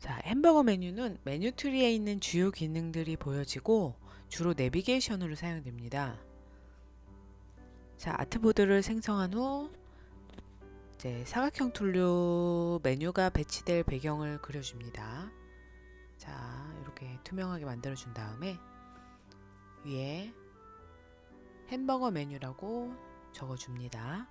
자, 햄버거 메뉴는 메뉴 트리에 있는 주요 기능들이 보여지고 주로 내비게이션으로 사용됩니다. 자, 아트보드를 생성한 후 이제 사각형 툴로 메뉴가 배치될 배경을 그려줍니다. 자, 이렇게 투명하게 만들어 준 다음에 위에 햄버거 메뉴라고 적어 줍니다.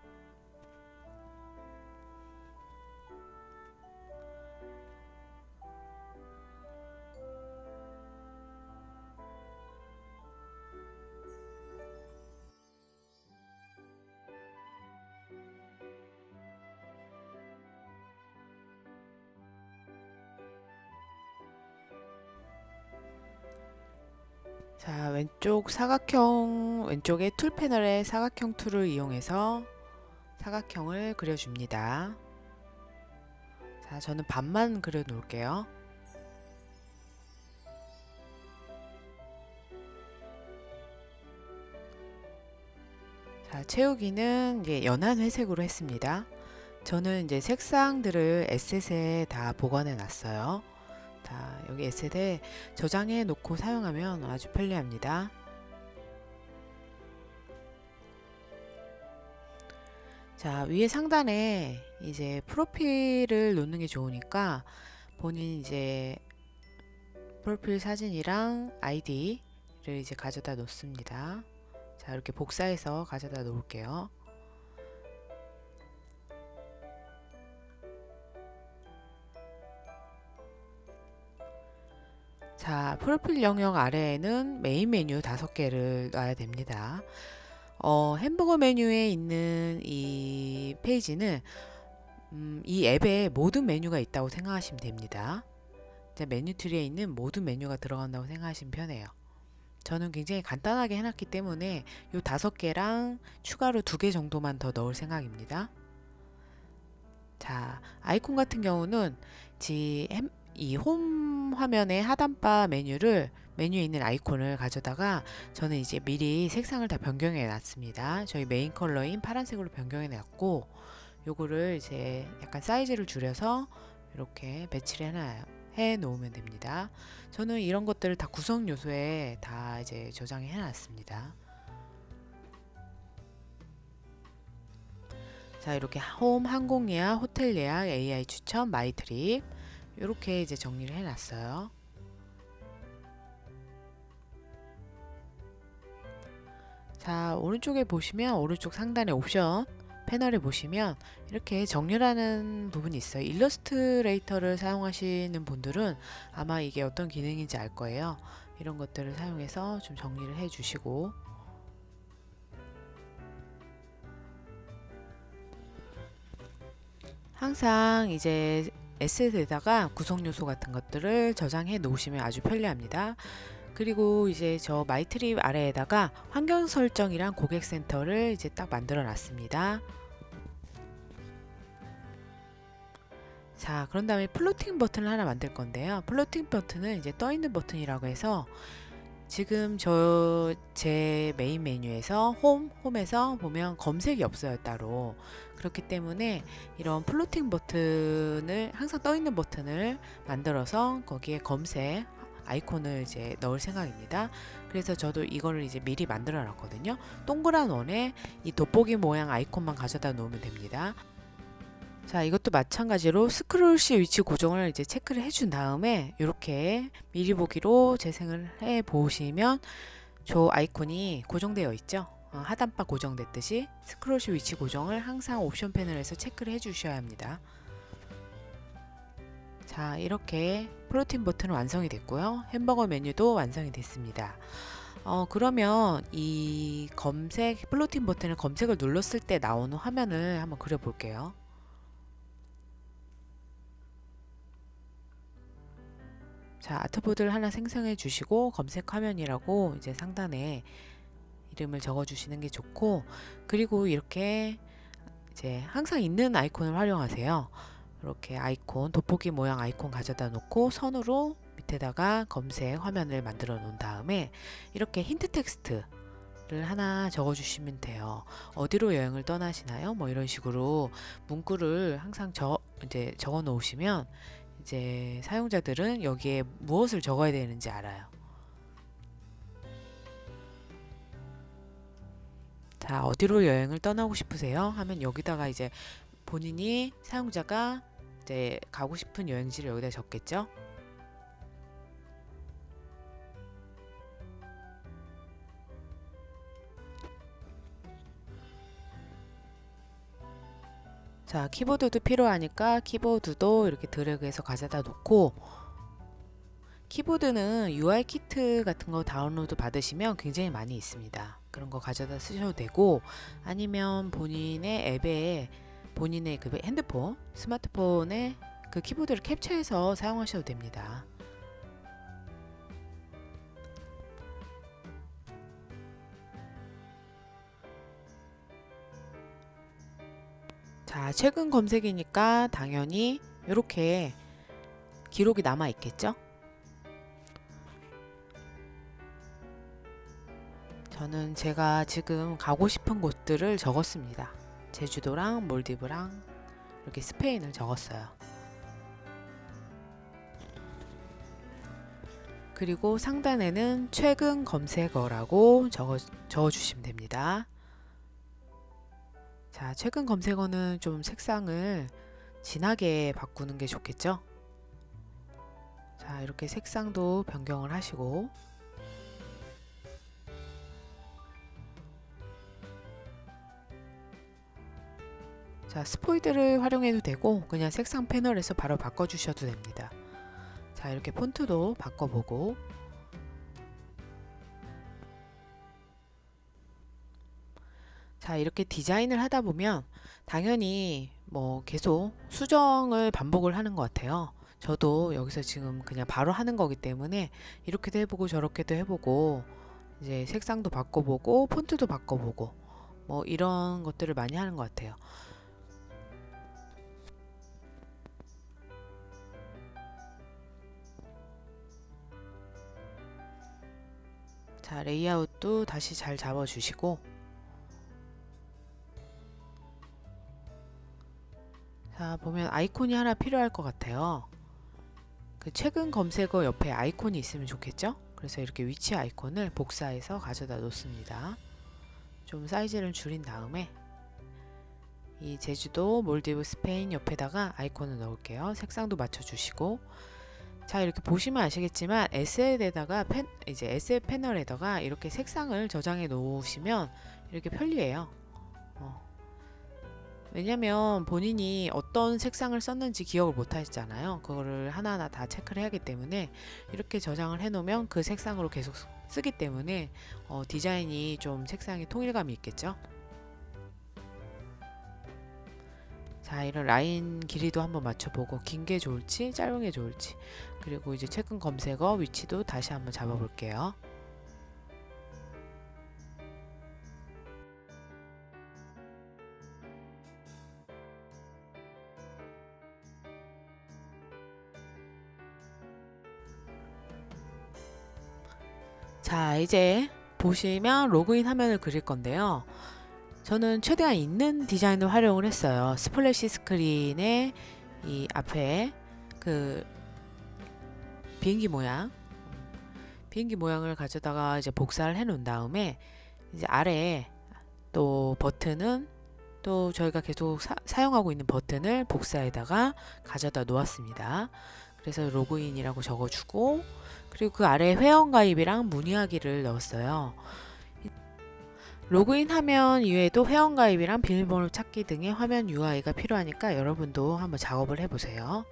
자, 왼쪽 사각형, 왼쪽에 툴 패널의 사각형 툴을 이용해서 사각형을 그려줍니다. 자, 저는 반만 그려 놓을게요. 자, 채우기는 이제 연한 회색으로 했습니다. 저는 이제 색상들을 에셋에 다 보관해 놨어요. 자, 여기 에셋에 저장해 놓고 사용하면 아주 편리합니다. 자, 위에 상단에 이제 프로필을 놓는 게 좋으니까 본인 이제 프로필 사진이랑 아이디를 이제 가져다 놓습니다. 자, 이렇게 복사해서 가져다 놓을게요. 자, 프로필 영역 아래에는 메인 메뉴 다섯 개를 놔야 됩니다. 어, 햄버거 메뉴에 있는 이 페이지는 음, 이 앱에 모든 메뉴가 있다고 생각하시면 됩니다. 메뉴 트리에 있는 모든 메뉴가 들어간다고 생각하시면 편해요. 저는 굉장히 간단하게 해놨기 때문에 이 다섯 개랑 추가로 두 개 정도만 더 넣을 생각입니다. 자, 아이콘 같은 경우는 이홈 화면의 하단바 메뉴를 메뉴에 있는 아이콘을 가져다가 저는 이제 미리 색상을 다 변경해 놨습니다. 저희 메인 컬러인 파란색으로 변경해 놨고 요거를 이제 약간 사이즈를 줄여서 이렇게 배치를 해놔요. 해 놓으면 됩니다. 저는 이런 것들을 다 구성 요소에 다 이제 저장해 놨습니다. 자, 이렇게 홈, 항공 예약, 호텔 예약, AI 추천, 마이 트립 이렇게 이제 정리를 해 놨어요. 자, 오른쪽에 보시면 오른쪽 상단에 옵션 패널에 보시면 이렇게 정렬하는 부분이 있어요. 일러스트레이터를 사용하시는 분들은 아마 이게 어떤 기능인지 알 거예요. 이런 것들을 사용해서 좀 정리를 해 주시고 항상 이제 에셋에다가 구성 요소 같은 것들을 저장해 놓으시면 아주 편리합니다. 그리고 이제 저 마이트립 아래에다가 환경 설정이랑 고객 센터를 이제 딱 만들어 놨습니다. 자, 그런 다음에 플로팅 버튼을 하나 만들 건데요. 플로팅 버튼은 이제 떠 있는 버튼이라고 해서 지금 저 제 메인 메뉴에서 홈, 홈에서 보면 검색이 없어요, 따로. 그렇기 때문에 이런 플로팅 버튼을 항상 떠 있는 버튼을 만들어서 거기에 검색 아이콘을 이제 넣을 생각입니다. 그래서 저도 이거를 이제 미리 만들어 놨거든요. 동그란 원에 이 돋보기 모양 아이콘만 가져다 놓으면 됩니다. 자, 이것도 마찬가지로 스크롤 시 위치 고정을 이제 체크를 해준 다음에 이렇게 미리 보기로 재생을 해 보시면 저 아이콘이 고정되어 있죠. 어, 하단바 고정됐듯이 스크롤 시 위치 고정을 항상 옵션 패널에서 체크를 해 주셔야 합니다. 자, 이렇게 프로틴 버튼은 완성이 됐고요. 햄버거 메뉴도 완성이 됐습니다. 어, 그러면 이 검색, 플로팅 버튼을 검색을 눌렀을 때 나오는 화면을 한번 그려볼게요. 자, 아트보드를 하나 생성해 주시고 검색 화면이라고 이제 상단에 이름을 적어 주시는 게 좋고 그리고 이렇게 이제 항상 있는 아이콘을 활용하세요. 이렇게 아이콘 돋보기 모양 아이콘 가져다 놓고 선으로 밑에다가 검색 화면을 만들어 놓은 다음에 이렇게 힌트 텍스트 를 하나 적어 주시면 돼요. 어디로 여행을 떠나시나요? 뭐 이런 식으로 문구를 항상 저 이제 적어 놓으시면 이제 사용자들은 여기에 무엇을 적어야 되는지 알아요. 자, 어디로 여행을 떠나고 싶으세요? 하면 여기다가 이제 본인이 사용자가 이제 가고 싶은 여행지를 여기다 적겠죠? 자, 키보드도 필요하니까 키보드도 이렇게 드래그해서 가져다 놓고 키보드는 UI 키트 같은 거 다운로드 받으시면 굉장히 많이 있습니다. 그런 거 가져다 쓰셔도 되고 아니면 본인의 앱에 본인의 그 핸드폰, 스마트폰에 그 키보드를 캡처해서 사용하셔도 됩니다. 자, 최근 검색이니까 당연히 이렇게 기록이 남아 있겠죠? 저는 제가 지금 가고 싶은 곳들을 적었습니다. 제주도랑 몰디브랑 이렇게 스페인을 적었어요. 그리고 상단에는 최근 검색어라고 적어, 적어주시면 됩니다. 자, 최근 검색어는 좀 색상을 진하게 바꾸는 게 좋겠죠? 자, 이렇게 색상도 변경을 하시고 자, 스포이드를 활용해도 되고 그냥 색상 패널에서 바로 바꿔 주셔도 됩니다. 자, 이렇게 폰트도 바꿔 보고 자, 이렇게 디자인을 하다 보면 당연히 뭐 계속 수정을 반복을 하는 것 같아요. 저도 여기서 지금 그냥 바로 하는 거기 때문에 이렇게도 해보고 저렇게도 해보고 이제 색상도 바꿔보고 폰트도 바꿔보고 뭐 이런 것들을 많이 하는 것 같아요. 자, 레이아웃도 다시 잘 잡아주시고 자, 보면 아이콘이 하나 필요할 것 같아요. 그 최근 검색어 옆에 아이콘이 있으면 좋겠죠? 그래서 이렇게 위치 아이콘을 복사해서 가져다 놓습니다. 좀 사이즈를 줄인 다음에 이 제주도, 몰디브, 스페인 옆에다가 아이콘을 넣을게요. 색상도 맞춰주시고 자 이렇게 보시면 아시겠지만 에셋에다가 펜, 이제 에셋 패널에다가 이렇게 색상을 저장해 놓으시면 이렇게 편리해요. 어. 왜냐면 본인이 어떤 색상을 썼는지 기억을 못 하시잖아요. 그거를 하나하나 다 체크를 해야하기 때문에 이렇게 저장을 해 놓으면 그 색상으로 계속 쓰기 때문에 어, 디자인이 좀 색상이 통일감이 있겠죠. 자, 이런 라인 길이도 한번 맞춰보고 긴 게 좋을지 짧은 게 좋을지 그리고 이제 최근 검색어 위치도 다시 한번 잡아볼게요. 자, 이제 보시면 로그인 화면을 그릴 건데요. 저는 최대한 있는 디자인을 활용을 했어요. 스플래시 스크린에 이 앞에 그 비행기 모양 비행기 모양을 가져다가 이제 복사를 해 놓은 다음에 이제 아래에 또 버튼은 또 저희가 계속 사, 용하고 있는 버튼을 복사에다가 가져다 놓았습니다. 그래서 로그인이라고 적어주고 그리고 그 아래 회원가입이랑 문의하기를 넣었어요. 로그인 화면 이외에도 회원가입이랑 비밀번호 찾기 등의 화면 UI가 필요하니까 여러분도 한번 작업을 해보세요.